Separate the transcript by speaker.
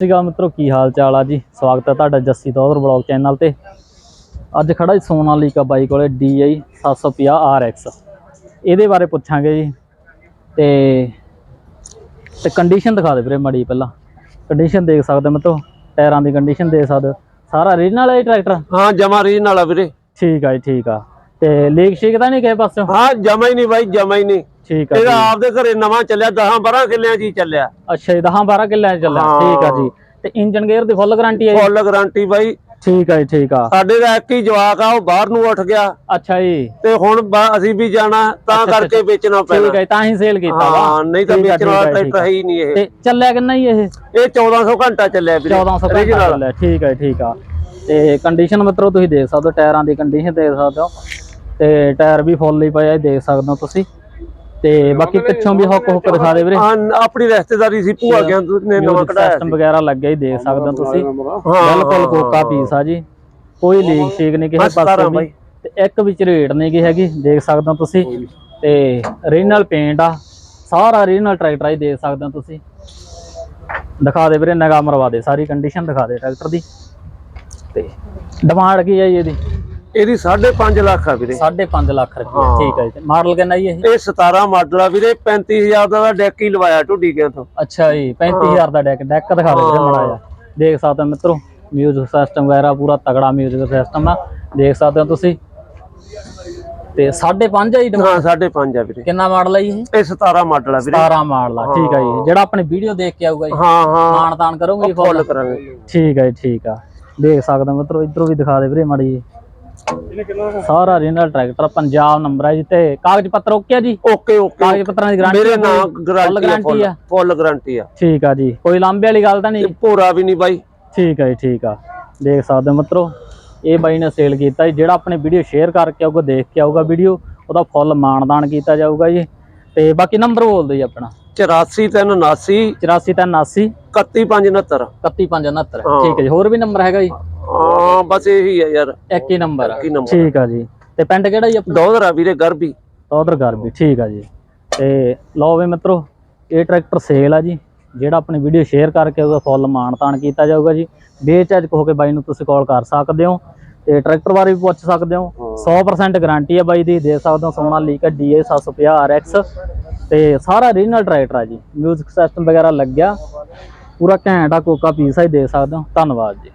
Speaker 1: ਅਕਾਲ ਮਿੱਤਰੋ ਕੀ ਹਾਲ ਚਾਲ ਆ ਜੀ? ਸਵਾਗਤ ਹੈ ਤੁਹਾਡਾ ਜੱਸੀ ਦੌਰ ਬਲੌਗ ਚੈਨਲ ਤੇ। ਅੱਜ ਖੜਾ ਜੀ ਸੋਨਾਲੀਕਾ ਬਾਈ ਕੋਲੇ DI 750 RX ਇਹਦੇ ਬਾਰੇ ਪੁੱਛਾਂਗੇ ਜੀ। ਤੇ ਤੇ ਕੰਡੀਸ਼ਨ ਦਿਖਾ ਦੇ ਵੀਰੇ ਮੜੀ ਪਹਿਲਾਂ। ਕੰਡੀਸ਼ਨ ਦੇਖ ਸਕਦੇ ਮਿੱਤਰੋ ਟਾਇਰਾਂ ਦੀ ਕੰਡੀਸ਼ਨ ਦੇਖ ਸਕਦੇ ਸਾਰਾ ਰੀਜਨਲ ਹੈ ਟਰੈਕਟਰ
Speaker 2: ਹਾਂ ਜਮਾ ਰੀਨ ਵਾਲਾ ਵੀਰੇ।
Speaker 1: ਠੀਕ ਆ ਜੀ ਠੀਕ ਆ। ਤੇ ਲੀਕ ਸ਼ੀਕ ਤਾਂ ਨਹੀਂ ਕਿਸੇ ਪਾਸੋਂ
Speaker 2: ਹਾਂ ਜਮਾ ਹੀ ਨਹੀਂ ਬਾਈ ਜਮਾ ਹੀ ਨਹੀਂ।
Speaker 1: ਠੀਕ ਆ
Speaker 2: ਇਹਦਾ। ਆਪਦੇ ਘਰੇ ਨਵਾਂ ਚੱਲਿਆ 10 12 ਕਿੱਲਿਆਂ ਜੀ ਚੱਲਿਆ।
Speaker 1: ਅੱਛਾ ਜੀ 10 12 ਕਿੱਲਿਆਂ 'ਚ ਚੱਲਿਆ। ਠੀਕ ਆ ਜੀ। ਤੇ ਇੰਜਨ ਗੇਅਰ ਦੀ ਫੁੱਲ ਗਾਰੰਟੀ ਹੈ ਜੀ?
Speaker 2: ਫੁੱਲ ਗਾਰੰਟੀ ਬਾਈ।
Speaker 1: ਠੀਕ ਆ ਜੀ ਠੀਕ ਆ।
Speaker 2: ਸਾਡੇ ਦਾ ਇੱਕ ਹੀ ਜਵਾਕ ਆ ਉਹ ਬਾਹਰ ਨੂੰ ਉੱਠ ਗਿਆ।
Speaker 1: ਅੱਛਾ ਜੀ।
Speaker 2: ਤੇ ਹੁਣ ਅਸੀਂ ਵੀ ਜਾਣਾ ਤਾਂ ਕਰਕੇ ਵੇਚਣਾ
Speaker 1: ਠੀਕ ਹੈ
Speaker 2: ਪੈਣਾ
Speaker 1: ਤਾਂ ਹੀ ਸੇਲ ਕੀਤਾ ਵਾ।
Speaker 2: ਹਾਂ ਨਹੀਂ ਤਾਂ ਵੇਚਣ ਵਾਲਾ ਟਰੈਕਟਰ। ਹੈ ਹੀ ਨਹੀਂ ਇਹ।
Speaker 1: ਤੇ ਚੱਲਿਆ ਕਿੰਨਾ ਹੀ ਇਹ?
Speaker 2: ਇਹ 1400 ਘੰਟਾ ਚੱਲਿਆ ਵੀਰੇ
Speaker 1: 1400 ਘੰਟਾ। ਚੱਲਿਆ। ਠੀਕ ਹੈ ਠੀਕ ਆ। ਤੇ ਕੰਡੀਸ਼ਨ ਮਿੱਤਰੋ ਤੁਸੀਂ ਦੇਖ ਸਕਦੇ ਹੋ ਟਾਇਰਾਂ ਦੀ ਕੰਡੀਸ਼ਨ ਦੇਖ ਸਕਦੇ ਹੋ। ਤੇ ਟਾਇਰ ਵੀ ਫੁੱਲ ਹੀ ਪਏ ਆ ਦੇਖ ਸਕਦੇ ਹੋ ਤੁਸੀਂ। ਤੇ ਬਾਕੀ ਪਿੱਛੋਂ ਵੀ ਹੁੱਕ ਹੁੱਕ ਦਿਖਾ ਦੇ ਵੀਰੇ।
Speaker 2: ਹਾਂ ਆਪਣੀ ਰਿਸ਼ਤੇਦਾਰੀ ਸੀ ਭੂਆ ਗਿਆ ਨੇ ਨਵਾਂ ਕਢਾਇਆ
Speaker 1: ਸਿਸਟਮ ਵਗੈਰਾ ਲੱਗਿਆ ਹੀ ਦੇਖ ਸਕਦੇ ਹੋ ਤੁਸੀਂ।
Speaker 2: ਹਾਂ
Speaker 1: ਬਿਲਕੁਲ ਕੋਕਾ ਪੀਸ ਆ ਜੀ। ਕੋਈ ਲੀਕ ਸ਼ੇਕ ਨਹੀਂ ਕਿਸੇ ਪਾਸੇ ਵੀ। ਤੇ ਇੱਕ ਵਿੱਚ ਰੇਟ ਨਹੀਂ ਗੀ ਹੈਗੀ ਦੇਖ ਸਕਦੇ ਹੋ ਤੁਸੀਂ। ਤੇ ਰੀਜਨਲ ਪੇਂਟ ਆ। ਸਾਰਾ ਰੀਜਨਲ ਟਰੈਕਟਰ ਆ ਜੀ ਦੇਖ ਸਕਦੇ ਹੋ ਤੁਸੀਂ। ਦਿਖਾ ਦੇ ਵੀਰੇ ਨਗਾ ਮਰਵਾ ਦੇ। ਸਾਰੀ ਕੰਡੀਸ਼ਨ ਦਿਖਾ ਦੇ ਟਰੈਕਟਰ ਦੀ। ਤੇ ਡਿਮਾਂਡ ਕੀ ਹੈ ਜੀ ਇਹਦੀ?
Speaker 2: ਇਹਦੀ 5.5 ਲੱਖ ਆ ਵੀਰੇ।
Speaker 1: 5.5 ਲੱਖ ਰੁਪਏ
Speaker 2: ਹਾਂ।
Speaker 1: ਠੀਕ ਹੈ ਜੀ। ਮਾਡਲ ਕਿੰਨਾ ਜੀ ਇਹ?
Speaker 2: ਇਹ 17 ਮਾਡਲ ਆ ਵੀਰੇ 35000 ਦਾ ਡੈਕ ਹੀ ਲਵਾਇਆ ਢੁੱਡੀ ਗਿਆ ਤੋਂ।
Speaker 1: ਅੱਛਾ ਜੀ 35000 ਦਾ ਡੈਕ ਡੈਕ ਦਿਖਾ ਦੇ ਵੀਰੇ ਮੜਾ ਜਾ ਦੇਖ ਸਕਦੇ ਹੋ ਮਿੱਤਰੋ ਮਿਊਜ਼ਿਕ ਸਿਸਟਮ ਵਗੈਰਾ ਪੂਰਾ ਤਗੜਾ ਮਿਊਜ਼ਿਕ ਸਿਸਟਮ ਆ। ਦੇਖ ਸਕਦੇ ਹੋ ਤੁਸੀਂ। ਤੇ 5.5 ਹੈ ਜੀ?
Speaker 2: ਹਾਂ 5.5 ਆ ਵੀਰੇ।
Speaker 1: ਕਿੰਨਾ ਮਾਡਲ ਹੈ ਜੀ ਇਹ?
Speaker 2: ਇਹ 17 ਮਾਡਲ ਆ ਵੀਰੇ।
Speaker 1: 17 ਮਾਡਲ ਆ ਠੀਕ ਹੈ ਜੀ। ਜਿਹੜਾ ਆਪਣੇ ਵੀਡੀਓ ਦੇਖ ਕੇ ਆਊਗਾ ਜੀ।
Speaker 2: ਹਾਂ ਹਾਂ।
Speaker 1: ਮਾਣ ਤਾਣ ਕਰੋਗੇ ਜੀ
Speaker 2: ਫੁੱਲ
Speaker 1: ਫੁੱਲ
Speaker 2: ਕਰਾਂਗੇ।
Speaker 1: ਠੀਕ ਹੈ ਜੀ ਠੀਕ ਆ। ਦੇਖ ਸਕਦੇ ਹੋ ਮਿੱਤਰੋ ਇਧਰੋਂ ਵੀ ਦਿਖਾ ਦੇ ਵੀਰੇ ਮਾੜੀ ਜੀ ਸਾਰਾ ਰੀਨਲ ਟਰੈਕਟਰ ਪੰਜਾਬ ਨੰਬਰ ਹੈ ਜੀ ਤੇ। ਕਾਗਜ਼ ਪੱਤਰ ਓਕੇ ਆ ਜੀ?
Speaker 2: ਓਕੇ ਓਕੇ
Speaker 1: ਕਾਗਜ਼ ਪੱਤਰਾਂ ਦੀ ਗਾਰੰਟੀ
Speaker 2: ਮੇਰੇ ਨਾਮ ਗਾਰੰਟੀ ਆ
Speaker 1: ਆ?
Speaker 2: ਫੁੱਲ ਗਾਰੰਟੀ ਆ।
Speaker 1: ਠੀਕ ਆ ਜੀ। ਕੋਈ ਲਾਂਬੇ ਵਾਲੀ ਗੱਲ ਤਾਂ ਨਹੀਂ?
Speaker 2: ਭੋਰਾ ਵੀ ਨਹੀਂ ਬਾਈ।
Speaker 1: ਠੀਕ ਹੈ ਜੀ ਠੀਕ ਆ। ਦੇਖ ਸਕਦੇ ਹੋ ਮਿੱਤਰੋ ਇਹ ਬਾਈ ਨੇ ਸੇਲ ਕੀਤਾ ਜੀ। ਜਿਹੜਾ ਆਪਣੇ ਵੀਡੀਓ ਸ਼ੇਅਰ ਕਰਕੇ ਆਊਗਾ ਦੇਖ ਕੇ ਆਊਗਾ ਵੀਡੀਓ ਉਹਦਾ ਫੁੱਲ ਮਾਨਦਾਨ ਕੀਤਾ ਜਾਊਗਾ ਜੀ। ਤੇ ਬਾਕੀ ਨੰਬਰ ਬੋਲ ਦਿਓ ਜੀ ਆਪਣਾ।
Speaker 2: 8479
Speaker 1: 8479
Speaker 2: 31569
Speaker 1: 31569
Speaker 2: ਹਾਂ।
Speaker 1: ਠੀਕ ਹੈ ਜੀ ਹੋਰ ਵੀ ਨੰਬਰ ਹੈਗਾ ਜੀ?
Speaker 2: ਹਾਂ ਬਸ ਇਹੀ ਆ ਯਾਰ।
Speaker 1: ਇੱਕ ਹੀ ਨੰਬਰ ਆ।
Speaker 2: ਹੀ
Speaker 1: ਠੀਕ ਆ ਜੀ। ਤੇ ਪਿੰਡ ਕਿਹੜਾ ਜੀ ਆਪਣਾ?
Speaker 2: ਦੋਧਰਾ ਵੀਰੇ ਗਰਬੀ।
Speaker 1: ਉਧਰ ਗਰਬੀ ਠੀਕ ਆ ਜੀ। ਤੇ ਲਓ ਵੀ ਮਿੱਤਰੋ ਇਹ ਟਰੈਕਟਰ ਸੇਲ ਆ ਜੀ। ਜਿਹੜਾ ਆਪਣੀ ਵੀਡੀਓ ਸ਼ੇਅਰ ਕਰਕੇ ਉਹਦਾ ਫੁੱਲ ਮਾਨਤਾਨ ਕੀਤਾ ਜਾਊਗਾ ਜੀ। ਬੇਚਾਜਕ ਹੋ ਕੇ ਬਾਈ ਨੂੰ ਤੁਸੀਂ ਕਾਲ ਕਰ ਸਕਦੇ ਹੋ ਤੇ ਟਰੈਕਟਰ ਬਾਰੇ ਵੀ ਪੁੱਛ ਸਕਦੇ ਹੋ। 100% ਗਾਰੰਟੀ ਆ ਬਾਈ ਦੀ ਦੇ ਸਕਦੇ ਹੋ ਸੋਨਾ ਲੀਕਾ DA 750 RX ਤੇ ਸਾਰਾ ਰੀਜਨਲ ਟਰੈਕਟਰ ਆ ਜੀ। ਮਿਊਜ਼ਿਕ ਸਿਸਟਮ ਵਗੈਰਾ ਲੱਗਿਆ। ਪੂਰਾ ਘੈਂਟ ਆ ਕੋਕਾ ਪੀਸ ਆ ਹੀ ਦੇ ਸਕਦੇ ਹੋ। ਧੰਨਵਾਦ ਜੀ।